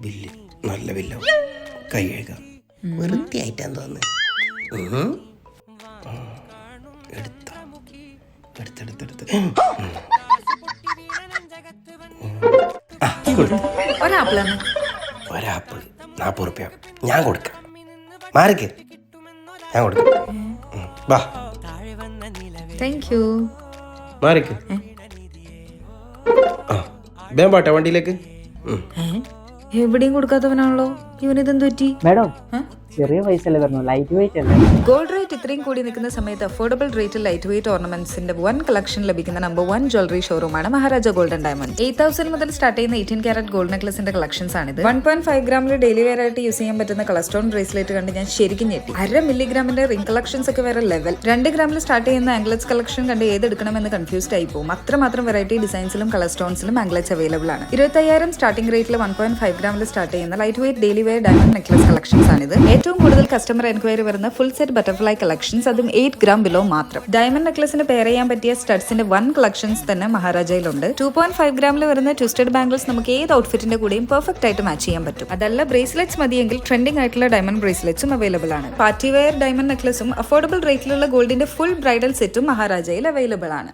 Bill നല്ല ബില്ലോ. കൈ കഴുകാം. വെറുതെ ആയിട്ടാന്ന് തോന്നുന്നു. എടുത്തോ. എടുത്തെടുത്തെടുത്ത് ഒരാപ്പിൾ. നാൽപ്പത് റുപ്യ. ഞാൻ കൊടുക്കാം. മാറിക്ക്. ഞാൻ കൊടുക്കാം. വാ. താങ്ക് യു മാറിക്ക്. വേം പാട്ടെ വണ്ടിയിലേക്ക്. എവിടെയും കൊടുക്കാത്തവനാണല്ലോ. ഇവനിതെന്തു പറ്റി? മേഡം ചെറിയ പൈസ അല്ലേ പറഞ്ഞു ലൈറ്റ് വെയിറ്റ് അല്ലേ? ഗോൾഡ് റേറ്റ് ഇത്രയും കൂടി നിൽക്കുന്ന സമയത്ത് അഫോർഡബിൾ റേറ്റിൽ ലൈറ്റ് വെയിറ്റ് ഓർണമെന്റ്സിന്റെ വൺ കളക്ഷൻ ലഭിക്കുന്ന number one jewellery ഷോറൂമാണ് Maharaja golden diamond eight thousand മുതൽ സ്റ്റാർട്ട് ചെയ്യുന്ന എയ്റ്റീൻ കാരറ്റ് ഗോൾഡ് നെക്ലസിന്റെ കളക്ഷൻസ് ആണ് ഇത് വൺ പോയിന്റ് ഫൈവ് ഗ്രാമിൽ ഡെയിലി വെയർ ആയിട്ട് യൂസ് ചെയ്യാൻ പറ്റുന്ന കളസ്ട്രോൺ ബ്രേസ്ലെറ്റ് കണ്ട് ഞാൻ ശരിക്കും ഞെട്ടി. അര മില്ലിഗ്രാമിന്റെ റിംഗ് കളക്ഷൻസ് ഒക്കെ വേറെ ലെവൽ രണ്ട് ഗ്രാമിൽ സ്റ്റാർട്ട് ചെയ്യുന്ന ആംഗ്ലറ്റ്സ് കളക്ഷൻ കണ്ട് ഏതെടുക്കണമെന്ന് കൺഫ്യൂസ്ഡ് ആയി പോകും അത്രമാത്രം വെറൈറ്റി ഡിസൈൻസിലും കളസ്ട്രോൺസിലും ആംഗ്ലറ്റ്സ് അവൈലബിൾ ആണ്. ഇരുപത്തയ്യായിരം സ്റ്റാർട്ടിംഗ് റേറ്റിൽ വൺ പോയിന്റ് ഫൈവ് ഗ്രാമിൽ സ്റ്റാർട്ട് ചെയ്യുന്ന light weight daily wear diamond necklace collections ആണിത്. ഏറ്റവും കൂടുതൽ കസ്റ്റമർ എൻക്വയറി വരുന്ന ഫുൾ സെറ്റ് ബട്ടർഫ്ലൈ കളക്ഷൻസ് അതും എയ്റ്റ് ഗ്രാം ബിലോ മാത്രം. ഡയമണ്ട് നെക്ലസിന് പെയർ ചെയ്യാൻ പറ്റിയ സ്റ്റഡ്സിന്റെ വൺ കളക്ഷൻസ് തന്നെ മഹാരാജയിലുണ്ട്. ടു പോയിന്റ് ഫൈവ് ഗ്രാമിൽ വരുന്ന ട്വിസ്റ്റഡ് ബാംഗിൾസ് നമുക്ക് ഏത് ഔട്ട്ഫിറ്റിന്റെ കൂടെയും പെർഫെക്റ്റ് ആയിട്ട് മാച്ച് ചെയ്യാൻ പറ്റും. അതല്ല ബ്രേസ്ലെറ്റ്സ് മതിയെങ്കിൽ ട്രെൻഡിംഗ് ആയിട്ടുള്ള ഡയമണ്ട് ബ്രേസ്ലെറ്റ്സും അവൈലബിൾ ആണ്. പാർട്ടി വെയർ ഡയമണ്ട് നെക്ലസും അഫോർഡബിൾ റേറ്റിലുള്ള ഗോൾഡിന്റെ ഫുൾ ബ്രൈഡൽ സെറ്റും മഹാരാജയിൽ അവൈലബിൾ ആണ്.